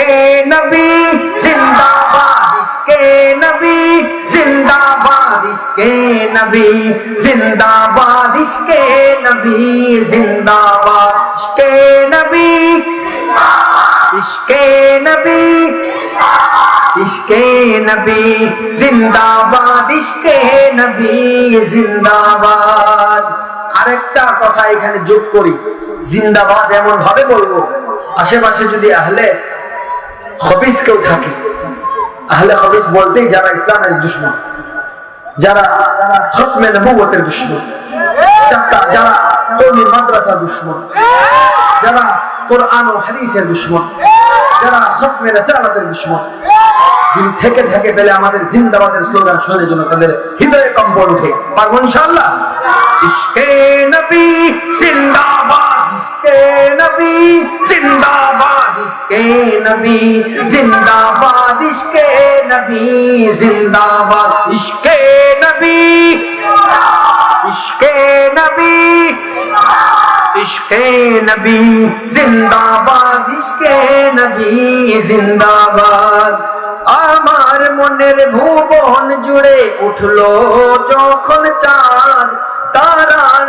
ইশকে নবী জিন্দাবাদ? ইশকে নবী জিন্দাবাদ? ইশকে নবী জিন্দাবাদ? ইশকে নবী জিন্দাবাদ? ইশকে নবী ইশকে নবী ইশকে নবী জিন্দাবাদ? ইশকে নবী জিন্দাবাদ। আরেকটা কথা এখানে যোগ করি। জিন্দাবাদ এমন ভাবে বলব, আশেপাশে যদি আহলে হবিস কেউ থাকে। আহলে হবিস বলতেই যারা ইসলামের দুশ্মন, যারা দুশ্মন, যারা- কৌমি মাদ্রাসা দুশ্মন, যারা কোরআন ও হাদিসের দুশ্মন, যারা দুশ্মন থেকে থেকে পেলে আমাদের জিন্দাবাদের স্লোগান শোনার জন্য তাদের হৃদয়ে কম্পন উঠে। পারব নবী, জিন্দাবাদ নবী ইশকে নবী? জিন্দাবাদ ইশকে নবী, জিন্দাবাদ ইশকে নবী। ইশকে নবী ইশকে নবী, জিন্দাবাদ ইশকে নবী, জিন্দাবাদ। আমার মনের ভুবন জুড়ে উঠল যখন চাঁদ, তারার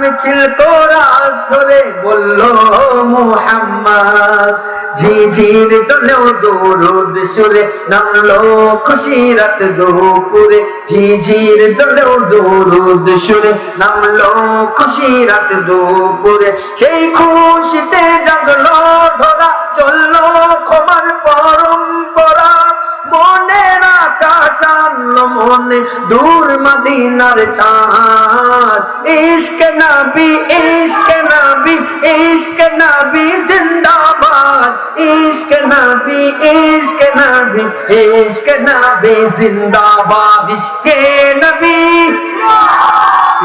মিছিল কোরাস ধরে, বলল, মুহাম্মদ, ঝিঝির দলেও দৌড় সুরে নামলো খুশি রাত দুপুরে। ঝিঝির দলেও দৌড় সুরে নামলো খুশি রাত দুপুরে। সেই খুশিতে জাগলো ধরা, চলল ক্ষমার পরম্পরা মনে দূর মদিনার চাঁদ। ইশক নবী ইশক নবী ইশক নবী জিন্দাবাদ। ইশক নবী ইশক নবী ইশক নবী জিন্দাবাদ। ইশকে নবী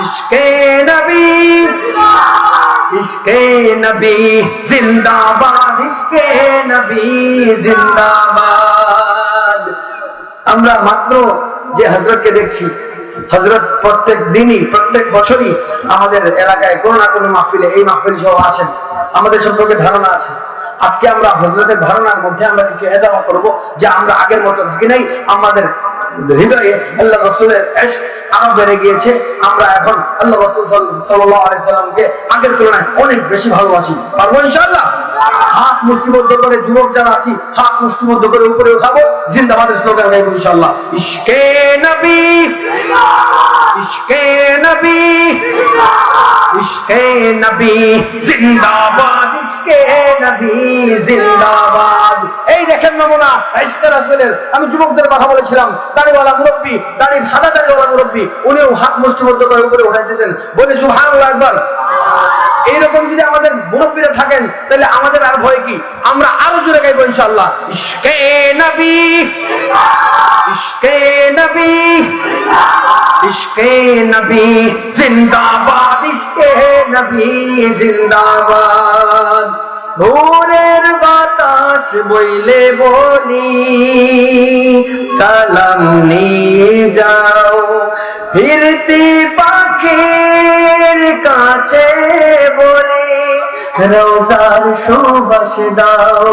ইশকে নবী ইশকে নবী জিন্দাবাদ। ইশকে নবী জিন্দাবাদ। আমরা মাত্র যে হজরতকে দেখছি, হজরত প্রত্যেক দিনই, প্রত্যেক বছরই আমাদের এলাকায় কোনো না কোনো মাহফিলে এই মাহফিল সহ আসেন। আমাদের সম্পর্কে ধারণা আছে। আজকে আমরা হজরতের ধারণার মধ্যে আমরা কিছু এজামা করব যে আমরা আগের মতো থাকি নাই। আমাদের হৃদয়ে আল্লাহ রসুলের এশক আরও বেড়ে গিয়েছে। আমরা এখন আল্লাহ রসুল সাল্লামকে আগের তুলনায় অনেক বেশি ভালোবাসি। পারব ইনশাল্লাহ হাত মুষ্টিবদ্ধ করে যুবক যারা আছি, হাত মুষ্টিবদ্ধ করে উপরে উঠাবো, জিন্দাবাদের স্লোগান গাইবো ইনশাল্লাহ ইশকে নবী ইশকে নবী ইশকে নবী, জিন্দাবাদ, ইশকে নবী, জিন্দাবাদ। এই দেখেন নমুনা ইশকে রাসূলের, আমি যুবকদের কথা বলেছিলাম, দাড়িওয়ালা মুরব্বী, দাড়ির সাদা দাড়িওয়ালা মুরব্বী, উনিও হাত মুষ্টিবদ্ধ করে উপরে উঠাইতেছেন। বলে সুবহানাল্লাহ একবার। এইরকম যদি আমাদের মুরব্বীরা থাকেন, তাহলে আমাদের আর ভয় কি? আমরা আরও জোরে গাইবো ইনশাআল্লাহ। ইশকে নবী। ইশকে নবী। ইশকে নবী। জিন্দাবাদ, ইশকে নবী, জিন্দাবাদ। ভোরের বাতাস বইলে বলি, সালাম নিয়ে যাও। ফিরতি পাখির কাছে রোজার সুবাস দাও।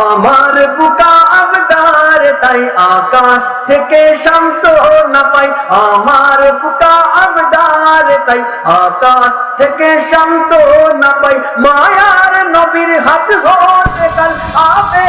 আমার বুকা আবদার তাই আকাশ থেকে শান্ত না পাই। আমার বুকা আবদার তাই আকাশ থেকে শান্ত না পাই। মায়ার নবীর হাত হতে কাল আবে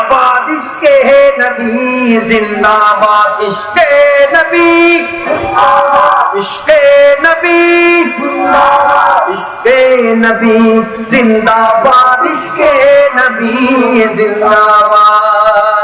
ইশকে নবী জিন্দাবাদ ইশকে নবী। ইশকে নবী। ইশকে নবী। জিন্দাবাদ ইশকে নবী জিন্দাবাদ।